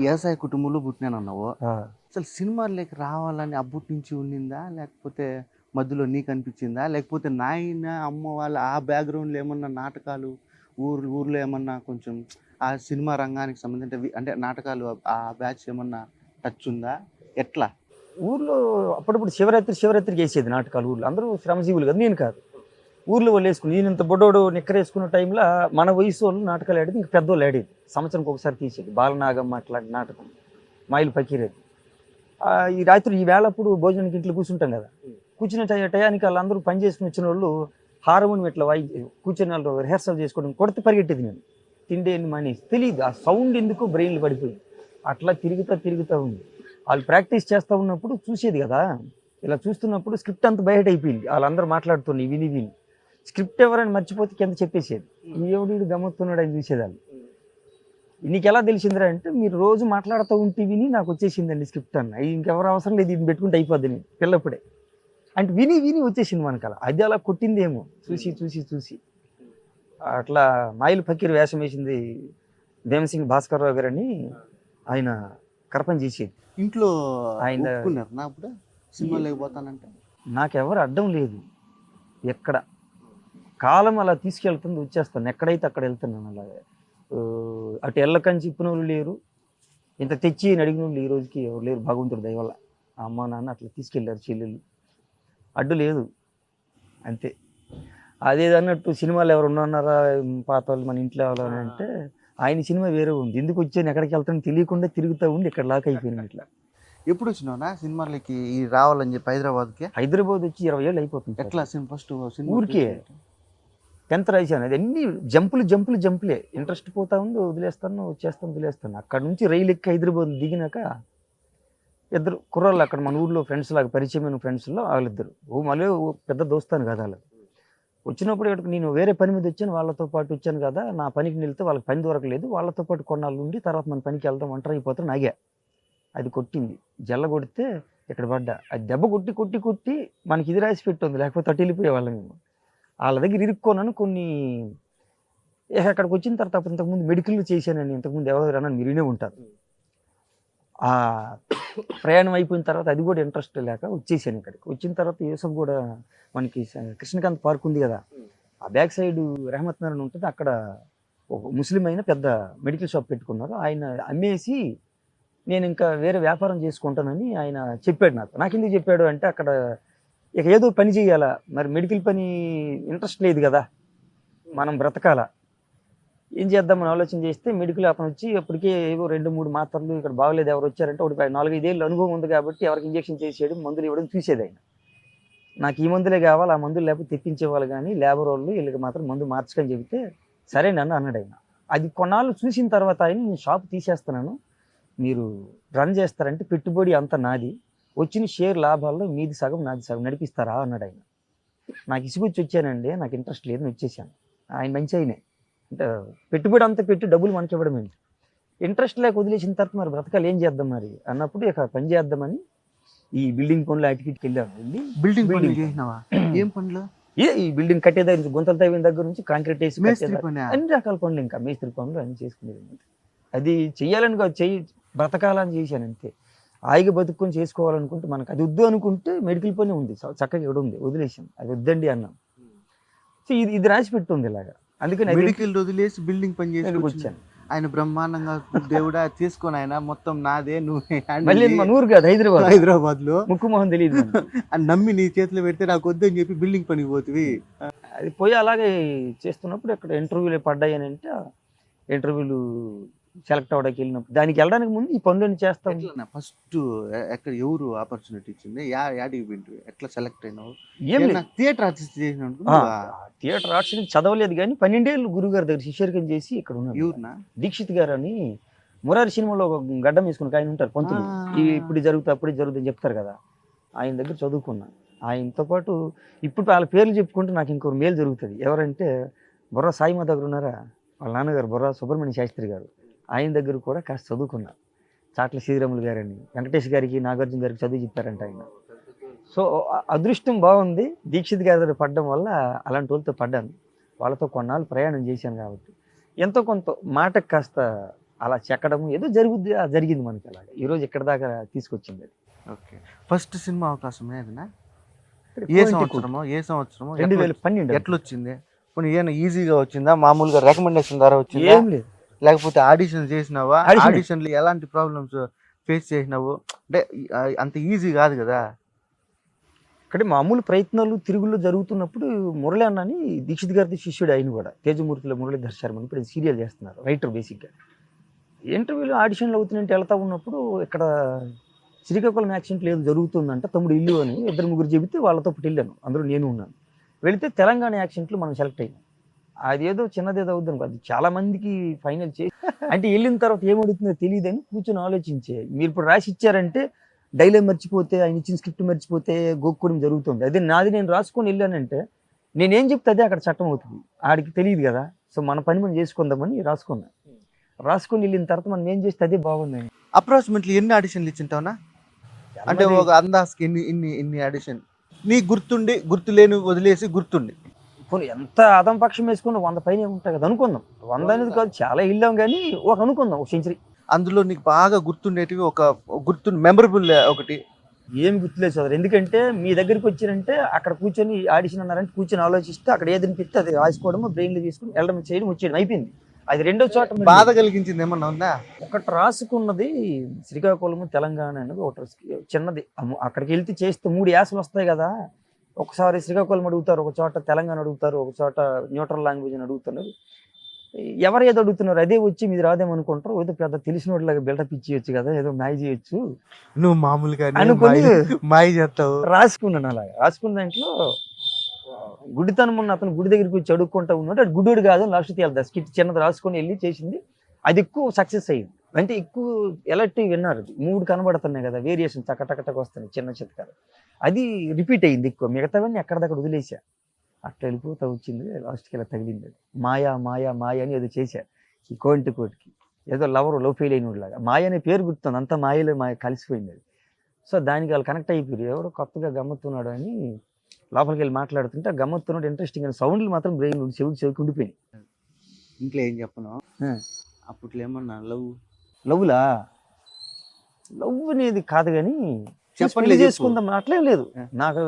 వ్యవసాయ కుటుంబంలో పుట్టినానన్నావు అసలు సినిమాల్లోకి రావాలని అబ్బుటి నుంచి ఉండిందా? లేకపోతే మధ్యలో నీకు అనిపించిందా? లేకపోతే నాయన అమ్మ వాళ్ళ ఆ బ్యాక్గ్రౌండ్లో ఏమన్నా నాటకాలు ఊరు ఊర్లో ఏమన్నా కొంచెం ఆ సినిమా రంగానికి సంబంధించి వి- అంటే నాటకాలు ఆ బ్యాచ్ ఏమన్నా టచ్ ఉందా? ఎట్లా? ఊర్లో అప్పుడప్పుడు శివరాత్రి శివరాత్రికి వేసేది నాటకాలు ఊర్లో. అందరూ శ్రమజీవులు కదా నేను కాదు. ఊర్లో వాళ్ళు వేసుకుని ఈయన ఇంత బొడ్డోడు నిక్కర వేసుకున్న టైంలో మన వయసు వాళ్ళు నాటకాలు ఆడేది ఇంక పెద్దోళ్ళు ఆడేది. సంవత్సరంకి ఒకసారి తీసేది. బాలనాగమ్మ అట్లాంటి నాటకం మాయిల్ పకీరేది ఈ రాత్రి ఈ వేళప్పుడు భోజనానికి ఇంట్లో కూర్చుంటాం కదా. కూర్చున్న టయానికి వాళ్ళందరూ పని చేసుకుని వచ్చిన వాళ్ళు హార్మోనియం ఇట్లా వాయి కూర్చొని వాళ్ళు రిహర్సల్ చేసుకోవడం కొడితే పరిగెట్టేది నేను. తిండి అని మానేసి. తెలియదు ఆ సౌండ్ ఎందుకు బ్రెయిన్లు పడిపోయింది. అట్లా తిరుగుతా తిరుగుతూ ఉంది. వాళ్ళు ప్రాక్టీస్ చేస్తూ ఉన్నప్పుడు చూసేది కదా. ఇలా చూస్తున్నప్పుడు స్క్రిప్ట్ అంతా బయట అయిపోయింది వాళ్ళందరూ మాట్లాడుతుంది విని విని. స్క్రిప్ట్ ఎవరైనా మర్చిపోతే కింద చెప్పేసేది. ఈ ఎవడు గమ్మత్తున్నాడు అని చూసేదాన్ని. నీకు ఎలా తెలిసిందిరా అంటే మీరు రోజు మాట్లాడుతూ ఉంటే విని నాకు వచ్చేసిందండి స్క్రిప్ట్ అన్న. ఇంకెవరు అవసరం లేదు ఇది పెట్టుకుంటే అయిపోద్ది నేను పిల్లప్పుడే. అంటే విని విని వచ్చేసింది మనకు అలా అది అలా కొట్టిందేమో చూసి చూసి చూసి. అట్లా మాయిల్ ఫకీర్ వేషం వేసింది భీమసింగ్ భాస్కర్రావు గారు అని ఆయన కరపని చేసేది. ఇంట్లో ఆయన- సినిమా లేకపోతానంటే నాకెవరు అడ్డం లేదు. ఎక్కడ? కాలం అలా తీసుకెళ్తుంది వచ్చేస్తాను ఎక్కడైతే అక్కడ వెళ్తున్నాను అలాగే. అటు ఎల్లకని చెప్పిన వాళ్ళు లేరు. ఇంత తెచ్చి అడిగిన వాళ్ళు ఈ రోజుకి ఎవరు లేరు. భగవంతుడు దయవల్ల అమ్మ నాన్న అట్లా తీసుకెళ్ళారు చెల్లెళ్ళు. అడ్డు లేదు. అంతే. అదే అన్నట్టు సినిమాలు ఎవరు ఉన్నారా పాత వాళ్ళు మన ఇంట్లో ఎవరు అంటే ఆయన సినిమా వేరే ఉంది. ఎందుకు వచ్చాను? ఎక్కడికి వెళ్తాను తెలియకుండా తిరుగుతూ ఉండి ఇక్కడ లాక్ అయిపోయింది ఇట్లా. ఎప్పుడు వచ్చినావునా సినిమాలకి? రావాలని చెప్పి హైదరాబాద్కి? హైదరాబాద్ వచ్చి ఇరవై ఏళ్ళు అయిపోతుంది. ఎట్లా ఫస్ట్ ఊరికే. టెన్త్ రాశాను. అది అన్ని జంపులు జంపులు జంపులే. ఇంట్రెస్ట్ పోతా ఉంది వదిలేస్తాను వచ్చేస్తాను వదిలేస్తాను. అక్కడ నుంచి రైలు ఎక్కి హైదరాబాద్ దిగినాక ఇద్దరు కుర్రాళ్ళు అక్కడ మన ఊళ్ళో ఫ్రెండ్స్ లాగా పరిచయమైన ఫ్రెండ్స్లో వాళ్ళిద్దరు. ఓ మళ్ళీ పెద్ద దోస్తాను కదా వాళ్ళు వచ్చినప్పుడు ఇక్కడికి నేను వేరే పని మీద వచ్చాను వాళ్ళతో పాటు వచ్చాను కదా నా పనికి నిలితే వాళ్ళకి పని దొరకలేదు. వాళ్ళతో పాటు కొన్నాళ్ళు ఉండి తర్వాత మన పనికి వెళ్దాం ఒంటరి అయిపోతాను నాగా అది కొట్టింది. జల్ల కొడితే ఇక్కడ పడ్డా. అది దెబ్బ కొట్టి కొట్టి కొట్టి మనకి ఇది రాసి పెట్టుంది లేకపోతే అటు వెళ్ళిపోయేవాళ్ళం మేము. వాళ్ళ దగ్గర ఇరుక్కోనని కొన్ని అక్కడికి వచ్చిన తర్వాత ఇంతకుముందు మెడికల్ చేశానని ఇంతకుముందు ఎవరు అన్నాను మీరు ఉంటారు. ఆ ప్రయాణం అయిపోయిన తర్వాత అది కూడా ఇంట్రెస్ట్ లేక వచ్చేసాను ఇక్కడికి. వచ్చిన తర్వాత యూసఫ్ కూడా మనకి కృష్ణకాంత్ పార్క్ ఉంది కదా ఆ బ్యాక్ సైడ్ రెహమత్ నగర్ అని ఉంటుంది. అక్కడ ఒక ముస్లిం అయిన పెద్ద మెడికల్ షాప్ పెట్టుకున్నారు. ఆయన అమ్మేసి నేను ఇంకా వేరే వ్యాపారం చేసుకుంటానని ఆయన చెప్పాడు నాకు. నాకు ఎందుకు చెప్పాడు అంటే అక్కడ ఇక ఏదో పని చేయాలా? మరి మెడికల్ పని ఇంట్రెస్ట్ లేదు కదా. మనం బ్రతకాలా. ఏం చేద్దామని ఆలోచన చేస్తే మెడికల్ అతను వచ్చి అప్పటికే ఏవో రెండు మూడు మాత్రలు ఇక్కడ బాగలేదు ఎవరు వచ్చారంటే ఒకటి నాలుగైదేళ్ళు అనుభవం ఉంది కాబట్టి ఎవరికి ఇంజక్షన్ చేసేయడం మందులు ఇవ్వడం చూసేది ఆయన. నాకు ఈ మందులే కావాలి ఆ మందులు లేకపోతే తెప్పించేవాళ్ళు కానీ లేబర్ వాళ్ళు వీళ్ళకి మాత్రం మందు మార్చకని చెబితే సరే నన్ను అన్నాడు ఆయన. అది కొన్నాళ్ళు చూసిన తర్వాత ఆయన నేను షాప్ తీసేస్తున్నాను. మీరు రన్ చేస్తారంటే పెట్టుబడి అంత నాది. వచ్చిన షేర్ లాభాల్లో మీది సగం నాది సగం నడిపిస్తారా? అన్నాడు ఆయన. నాకు ఇసుకొచ్చి వచ్చానండి నాకు ఇంట్రెస్ట్ లేదని వచ్చేసాను. ఆయన మంచి ఆయనే. అంటే పెట్టుబడి అంతా పెట్టి డబ్బులు మనకి ఇవ్వడం ఏంటి? ఇంట్రెస్ట్ లేక వదిలేసిన తర్వాత మరి బ్రతకాలు ఏం చేద్దాం మరి? అన్నప్పుడు ఇక పని చేద్దామని ఈ బిల్డింగ్ పనులు అటుకిటికి వెళ్ళాను. వెళ్ళి బిల్డింగ్ Building. చేసినావా? ఏం పనులు? ఏ ఈ బిల్డింగ్ కట్టే దగ్గర నుంచి గుంతలు తవ్విన దగ్గర నుంచి కాంక్రీట్ వేసి అన్ని రకాల పనులు ఇంకా మేస్త్రి పనులు అన్ని చేసుకునేది. అది చెయ్యాలని కాదు చెయ్యి బ్రతకాలని చేశాను అంతే. హాయిగా బతుకుని చేసుకోవాలనుకుంటే మనకు అది వద్దు అనుకుంటే మెడికల్ పని ఉంది. చక్కగా ఇక్కడ ఉంది? వదిలేసాం అది వద్దండి అన్నాం. సో ఇది ఇది రాసి పెట్టుంది ఇలాగా. అందుకని అది మెడికల్ వదిలేసి బిల్డింగ్ పని చేసి వచ్చాను. ఆయన బ్రహ్మాండంగా దేవుడా తీసుకొని ఆయన మొత్తం నాదే నువ్వే. మళ్ళీ కాదు హైదరాబాద్. హైదరాబాద్లో ముక్కు మొహం తెలియదు. అని నమ్మి నీ చేతిలో పెడితే నాకు వద్దని చెప్పి బిల్డింగ్ పనికి పోతివి. అది పోయి అలాగే చేస్తున్నప్పుడు ఇక్కడ ఇంటర్వ్యూలు పడ్డాయి అని అంటే ఇంటర్వ్యూలు సెలెక్ట్ అవ్వడానికి వెళ్ళినప్పుడు. దానికి వెళ్ళడానికి ముందు ఈ పనులన్నీ చేస్తాం. ఫస్ట్ ఎక్కడ ఎవరు ఆపర్చునిటీ ఇచ్చింది? యా యాడికి ఎట్లా సెలెక్ట్ అయినావు? ఏం థియేటర్ ఆర్టిస్ట్ చేసిన థియేటర్ ఆర్ట్స్ చదవలేదు కానీ పన్నెండేళ్ళు గురువు గారి దగ్గర శిష్యరికం చేసి ఇక్కడ ఉన్నారు దీక్షిత్ గారు అని మురారి సినిమాలో ఒక గడ్డం వేసుకుని ఆయన ఉంటారు పంతులు. ఇవి ఇప్పుడు జరుగుతుంది అప్పుడే జరుగుతుంది చెప్తారు కదా. ఆయన దగ్గర చదువుకున్నా. ఆయనతో పాటు ఇప్పుడు వాళ్ళ పేర్లు చెప్పుకుంటే నాకు ఇంకొక మేలు జరుగుతుంది. ఎవరంటే బొర్రా సాయిమా దగ్గర ఉన్నారా? వాళ్ళ నాన్నగారు బొర్రా సుబ్రహ్మణ్య శాస్త్రి గారు. ఆయన దగ్గర కూడా కాస్త చదువుకున్నా. చాట్ల శ్రీరాములు గారని వెంకటేష్ గారికి నాగార్జున గారికి చదువు చెప్పారంట ఆయన. సో అదృష్టం బాగుంది. దీక్షిత్ గారి దగ్గర పడడం వల్ల అలాంటి వాళ్ళతో పడ్డాను. వాళ్ళతో కొన్నాళ్ళు ప్రయాణం చేశాను కాబట్టి. ఎంతో కొంత మాటకు కాస్త అలా చెక్కడం ఏదో జరుగుద్ది జరిగింది మనకి అలాగా. ఈరోజు ఇక్కడ దాకా తీసుకొచ్చింది అది? ఓకే. ఫస్ట్ సినిమా అవకాశం ఏదైనా ఏ సంవత్సరమో ఏ సంవత్సరమో రెండు వేల పన్నెండు ఎట్లా వచ్చింది? పోనీ ఏమైనా ఈజీగా వచ్చిందా? మామూలుగా రికమెండేషన్ ద్వారా వచ్చిందా? ఏం లేదు. లేకపోతే ఆడిషన్ చేసినావా. ఆడిషన్లు. ఎలాంటి ప్రాబ్లమ్స్ ఫేస్ చేసినావు? అంటే అంత ఈజీ కాదు కదా? ఇక్కడ మామూలు ప్రయత్నాలు తిరుగుల్లో జరుగుతున్నప్పుడు మురళి అన్న అని దీక్షిత్ గారి శిష్యుడు ఆయన కూడా. తేజమూర్తిలో మురళీధర్ శర్మ అని ఇప్పుడు సీరియల్ చేస్తున్నారు రైటర్ బేసిక్గా ఇంటర్వ్యూలో ఆడిషన్లు అవుతుందంటే వెళ్తా ఉన్నప్పుడు ఇక్కడ శ్రీకాకుళం యాక్సిడెంట్ లేదు జరుగుతుందంట తమ్ముడు ఇల్లు అని ఇద్దరు ముగ్గురు చెబితే వాళ్ళతో పాటు వెళ్ళాను. అందులో నేను ఉన్నాను. వెళితే తెలంగాణ యాక్సిడెంట్లు మనం సెలెక్ట్ అయ్యాం అది ఏదో చిన్నదేదో అవుతుంది అది చాలా మందికి ఫైనల్ చేసి అంటే వెళ్ళిన తర్వాత ఏమడుగుతుందో తెలియదని కూర్చొని ఆలోచించే. మీరు ఇప్పుడు రాసి ఇచ్చారంటే డైలాగ్ మర్చిపోతే ఆయన ఇచ్చిన స్క్రిప్ట్ మర్చిపోతే గోక్కుడం జరుగుతుంది. అదే నాది నేను రాసుకొని వెళ్ళానంటే నేనేం చెప్తే అదే అక్కడ చట్టం అవుతుంది. ఆడికి తెలియదు కదా. సో మన పని మనం చేసుకుందామని రాసుకున్నా. రాసుకొని వెళ్ళిన తర్వాత మనం ఏం చేస్తే అదే బాగుందని. అప్రాక్సిమేట్లీ ఎన్ని ఆడిషన్లు ఇచ్చింటావునా? అంటే ఒక అందాజ్కి ఇన్ని ఇన్ని ఇన్ని ఆడిషన్ నీ గుర్తుండి గుర్తు లేని వదిలేసి గుర్తుండి. పోనీ ఎంత అదం పక్షం వేసుకుని వంద పైన ఉంటాయి కదా అనుకుందాం. వంద అనేది కాదు చాలా వెళ్ళాం కానీ ఒక అనుకుందాం ఒక సెంచరీ. అందులో నీకు బాగా గుర్తుండేటివి ఒక గుర్తు మెమరబుల్ ఒకటి. ఏం గుర్తులేదు సోదరు. ఎందుకంటే మీ దగ్గరికి వచ్చినంటే అక్కడ కూర్చొని ఆడిషన్ అన్నారంటే కూర్చొని ఆలోచిస్తే అక్కడ ఏది అనిపిస్తే అది రాసుకోవడం బ్రెయిన్లో తీసుకుని వెళ్ళడం చేయడం వచ్చేయడం అయిపోయింది. అది రెండో చోట బాధ కలిగించింది ఏమన్నా ఉందా? ఒకటి రాసుకున్నది శ్రీకాకుళం తెలంగాణ అనేది ఒకటి చిన్నది. అక్కడికి వెళ్తే చేస్తే మూడు యాసలు వస్తాయి కదా. ఒకసారి శ్రీకాకుళం అడుగుతారు ఒక చోట తెలంగాణ అడుగుతారు ఒక చోట న్యూట్రల్ లాంగ్వేజ్ అని అడుగుతున్నారు. ఎవరు ఏదో అడుగుతున్నారు అదే వచ్చి మీది రాదేమనుకుంటారు ఏదో పెద్ద తెలిసిన వాళ్ళగా బిల్డప్ ఇచ్చేయచ్చు కదా ఏదో మ్యాచ్ చేయొచ్చు. నువ్వు మామూలుగా అనుకొని మాయ చేస్తావు. రాసుకున్నాను అలాగా. రాసుకున్న దాంట్లో గుడితనం ఉన్న అతను గుడి దగ్గరికి వచ్చి అడుక్కుంటా ఉన్నాడు. అది గుడ్డోడు కాదు లాస్ట్ తేలదా స్కిట్ చిన్నది రాసుకొని వెళ్ళి చేసింది. అది ఎక్కువ సక్సెస్ అయ్యింది. అంటే ఎక్కువ ఎలర్ట్ విన్నారు. మూడు కనబడుతున్నాయి కదా వేరియేషన్ టకటకటకు వస్తున్నాయి చిన్న చిత్కాలు. అది రిపీట్ అయ్యింది ఎక్కువ. మిగతావన్నీ ఎక్కడిదక్కడ వదిలేసా. అట్లా వెళ్ళిపోతా వచ్చింది లాస్ట్కి ఇలా తగిలింది అది. మాయా మాయా మాయా అని ఏదో చేశా ఈ కోంటి కోటికి. ఏదో లవర్ లవ్ ఫెయిల్ అయిన లాగా మాయ అనే పేరు గుర్తుంది అంతా మాయలో మాయ కలిసిపోయింది అది. సో దానికి వాళ్ళు కనెక్ట్ అయిపోయారు. ఎవడో కొత్తగా గమ్మత్తున్నాడు అని లోపలికి వెళ్ళి మాట్లాడుతుంటే ఆ గమ్మత్తున్నాడు ఇంట్రెస్టింగ్ అని సౌండ్లు మాత్రం బ్రెయిన్ చెవికి చెవికి ఉండిపోయినాయి. ఇంట్లో ఏం చెప్పను. అప్పట్లో ఏమన్నా లవ్ లవ్లా లవ్ అనేది కాదు కానీ చెప్పండి. చేసుకుందాం అట్లేం లేదు. నాకు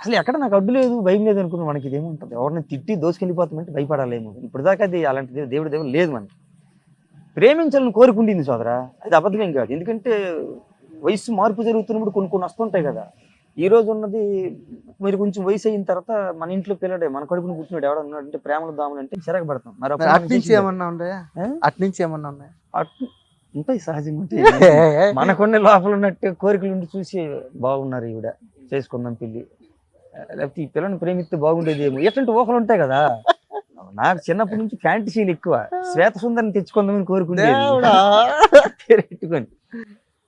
అసలు ఎక్కడ నాకు అడ్డు లేదు భయం లేదు అనుకున్నా మనకి ఇదేముంటుంది ఎవరిని తిట్టి దోసుకెళ్ళిపోతామంటే భయపడాలేమో. ఇప్పుడు దాకా అది అలాంటిది దేవుడి దేవుడు లేదు మనకి. ప్రేమించాలని కోరుకుంటుంది సోదరా. అది అబద్ధమేం కాదు. ఎందుకంటే వయసు మార్పు జరుగుతున్నప్పుడు కొన్ని కొన్ని వస్తుంటాయి కదా. ఈ రోజు ఉన్నది మీరు కొంచెం వయసు అయిన తర్వాత మన ఇంట్లో పిల్లడే మన కడుపుని పుట్టినాడు ఎవడ ఉన్నాడు అంటే ప్రేమలు దాములు అంటే చిరక పడతాం. మరి అట్నుంచి ఏమన్నా ఉన్నాయా? అట్నుంచి ఏమన్నా ఉన్నాయా? అటు ఉంటాయి సహజంగా ఉంటాయి. మనకున్న లోపల ఉన్నట్టు కోరికలు ఉండి చూసి బాగున్నారు ఈవిడ చేసుకుందాం పెళ్ళి. లేకపోతే ఈ పిల్లని ప్రేమిస్తే బాగుండేది ఏమో ఎట్లాంటి ఊహలు ఉంటాయి కదా. నాకు చిన్నప్పటి నుంచి ఫ్యాంటసీలు ఎక్కువ. శ్వేత సుందరిని తెచ్చుకుందామని పెట్టుకొని.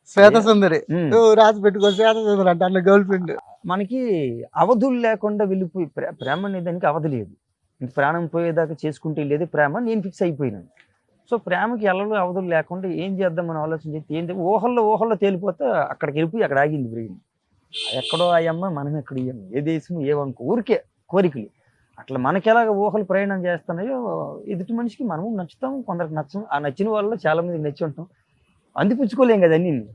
శ్వేత సుందరి. రాసి పెట్టుకో శ్వేత సుందరి అంటే అన్న గర్ల్ ఫ్రెండ్ మనకి అవధులు లేకుండా వెళ్ళిపోయి ప్రే- ప్రేమ అనే దానికి అవధి లేదు. ప్రాణం పోయేదాకా చేసుకుంటే వెళ్ళేది ప్రేమ నేను ఫిక్స్ అయిపోయినాను. సో ప్రేమకి ఎల్లలు అవధులు లేకుండా ఏం చేద్దాం మనం ఆలోచన చేస్తే ఏంటి? ఊహల్లో ఊహల్లో తేలిపోతే అక్కడికి వెళ్ళిపోయి అక్కడ ఆగింది బ్రెయిన్. ఎక్కడో అయ్యమ్మ మనం ఎక్కడ ఇయ్యం ఏ దేశం ఏ వంక? ఊరికే కోరికలు. అట్లా మనకి ఎలాగ ఊహలు ప్రయాణం చేస్తున్నాయో ఎదుటి మనిషికి మనము నచ్చుతాం కొందరికి నచ్చం ఆ నచ్చిన వాళ్ళలో చాలా మందికి నచ్చి ఉంటాం. అందిపుచ్చుకోలేం కదా అన్ని.